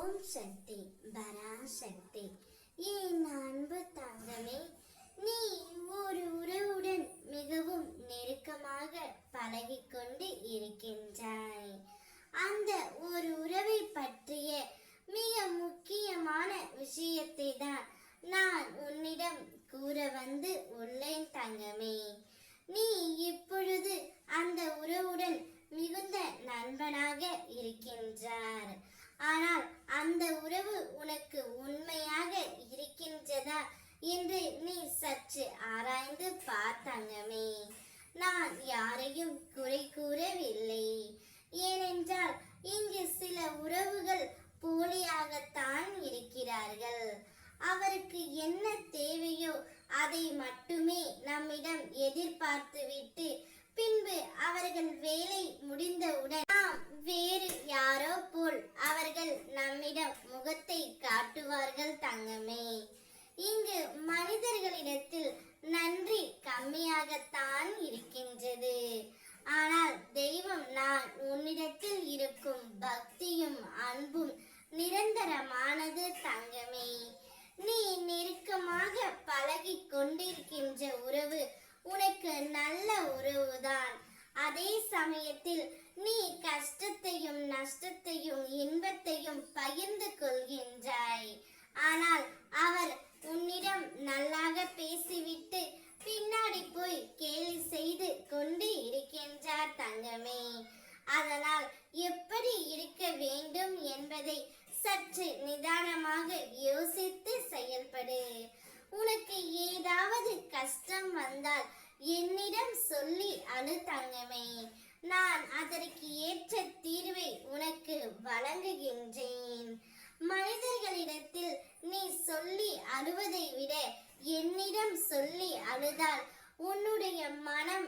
ஓம் சக்தி பராசக்தி என் அன்பு தங்கமே நீ ஒரு உறவுடன் மிகவும் நெருக்கமாக பழகிக்கொண்டு இருக்கின்றாய். அந்த ஒரு உறவை பற்றிய மிக முக்கியமான விஷயத்தை தான் நான் உன்னிடம் கூற வந்து உள்ளேன் தங்கமே. நீ இப்பொழுது அந்த உறவுடன் மிகுந்த நண்பனாக இருக்கின்றார். ஆனால் அந்த உறவு உனக்கு உண்மையாக இருக்கின்றதா என்று நீ சற்று ஆராய்ந்து பார்த்தங்கமே நான் யாரையும் குறை கூறவில்லை. ஏனென்றால் இங்கு சில உறவுகள் போலியாகத்தான் இருக்கிறார்கள். அவருக்கு என்ன தேவையோ அதை மட்டுமே நம்மிடம் எதிர்பார்த்துவிட்டு பின்பு அவர்கள் வேலை கம்மியாகத்தான் இருக்கின்றது. ஆனால் தெய்வம் நான் உன்னிடத்தில் இருக்கும் பக்தியும் அன்பும் நிரந்தரமானது தங்கமே. நீ நெருக்கமாக பழகி கொண்டிருக்கின்ற உறவு உனக்கு நல்ல உறவுதான். அதே சமயத்தில் நீ கஷ்டத்தையும் நஷ்டத்தையும் இன்பத்தையும் அதனால் எப்படி இருக்க வேண்டும் என்பதை சற்று நிதானமாக யோசித்து செயல்படு. உனக்கு ஏதாவது கஷ்டம் வந்தால் என்னிடம் சொல்லி அழு தங்கமே. நான் அதற்கு ஏற்ற தீர்வை உனக்கு வழங்குகின்றேன். மனிதர்களிடத்தில் நீ சொல்லி அழுவதை விட என்னிடம் சொல்லி அழுதால் உன்னுடைய மனம்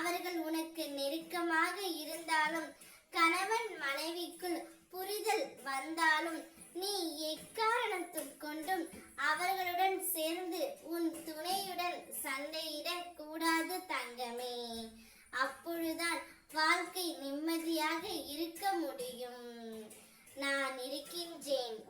அவர்கள் உனக்கு நெருக்கமாக இருந்தாலும் கணவன் மனைவிக்குள் புரிதல் வந்தாலும் நீ எக்காரணத்துக் கொண்டும் அவர்களுடன் சேர்ந்து உன் துணையுடன் சண்டையிடக் கூடாது தங்கமே. அப்பொழுதான் வாழ்க்கை நிம்மதியாக இருக்க முடியும். நான் இருக்கின்றேன்